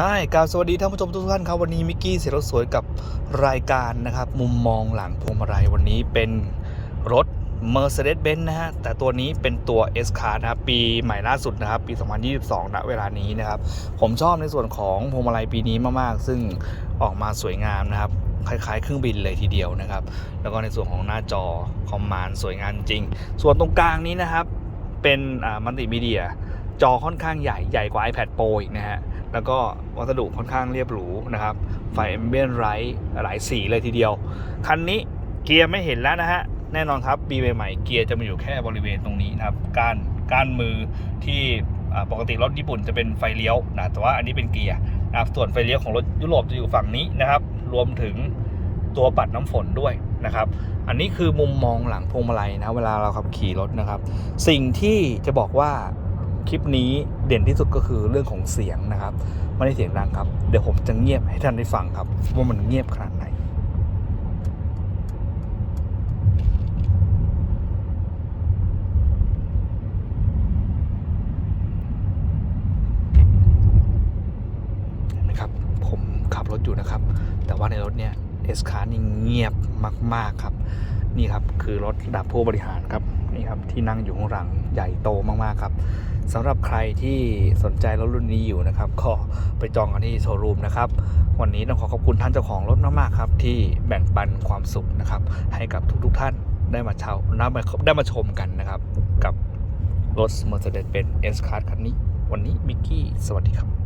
ใช่กราบสวัสดีท่านผู้ชมทุกท่านครับ วันนี้มิกกี้เสียรถสวยกับรายการนะครับ มุมมองหลังพวงมาลัยวันนี้เป็นรถ Mercedes-Benz นะฮะ แต่ตัวนี้เป็นตัว S Class นะครับ ปีใหม่ล่าสุดนะครับ ปี 2022ณเวลานี้นะครับ ผมชอบในส่วนของพวงมาลัยปีนี้มาก ๆ ซึ่งออกมาสวยงามนะครับ คล้าย ๆ เครื่องบินเลยทีเดียวนะครับ แล้วก็ในส่วนของหน้าจอคอมมานด์สวยงามจริง ส่วนตรงกลางนี้นะครับ เป็นมัลติมีเดียจอค่อนข้างใหญ่ใหญ่กว่า iPad Pro อีกนะฮะ แล้วก็วัสดุค่อนข้างเรียบหรูนะครับ ไฟเอมเบียนไรท์หลายสีเลยทีเดียว คันนี้เกียร์ไม่เห็นแล้วนะฮะ แน่นอนครับปีใหม่เกียร์จะมาอยู่แค่บริเวณตรงนี้นะครับก้านก้านมือที่ปกติรถญี่ปุ่นจะเป็นไฟเลี้ยวนะแต่ว่าอันนี้เป็นเกียร์นะครับส่วนไฟเลี้ยวของรถยุโรปจะอยู่ฝั่งนี้นะครับ รวมถึงตัวปัดน้ำฝนด้วยนะครับ อันนี้คือมุมมองหลังพวงมาลัยนะเวลาเราขับขี่รถนะครับ สิ่งที่จะบอกว่า คลิปนี้เด่นที่สุดก็คือเรื่องของเสียงนะครับไม่ได้เสียงดังครับ เดี๋ยวผมจะเงียบให้ท่านได้ฟังครับ ว่ามันเงียบขนาดไหนเห็นไหมครับผมขับรถอยู่นะครับ แต่ว่าในรถเนี่ยเอสคาร์นี่เงียบมาก ๆ ครับ นี่ครับ คือรถดับผู้บริหารครับ นี่ครับที่นั่งอยู่ข้างหลังใหญ่โตมากๆครับสำหรับใครที่สนใจรถรุ่นนี้อยู่นะครับก็ไปจองกันที่โชว์รูมนะครับ วันนี้ต้องขอขอบคุณท่านเจ้าของรถมากๆครับ ที่แบ่งปันความสุขนะครับ ให้กับทุกๆท่านได้มาเช่าได้มาได้มาชมกันนะครับ กับรถ Mercedes-Benz S-Class คันนี้ วันนี้มิกกี้สวัสดีครับ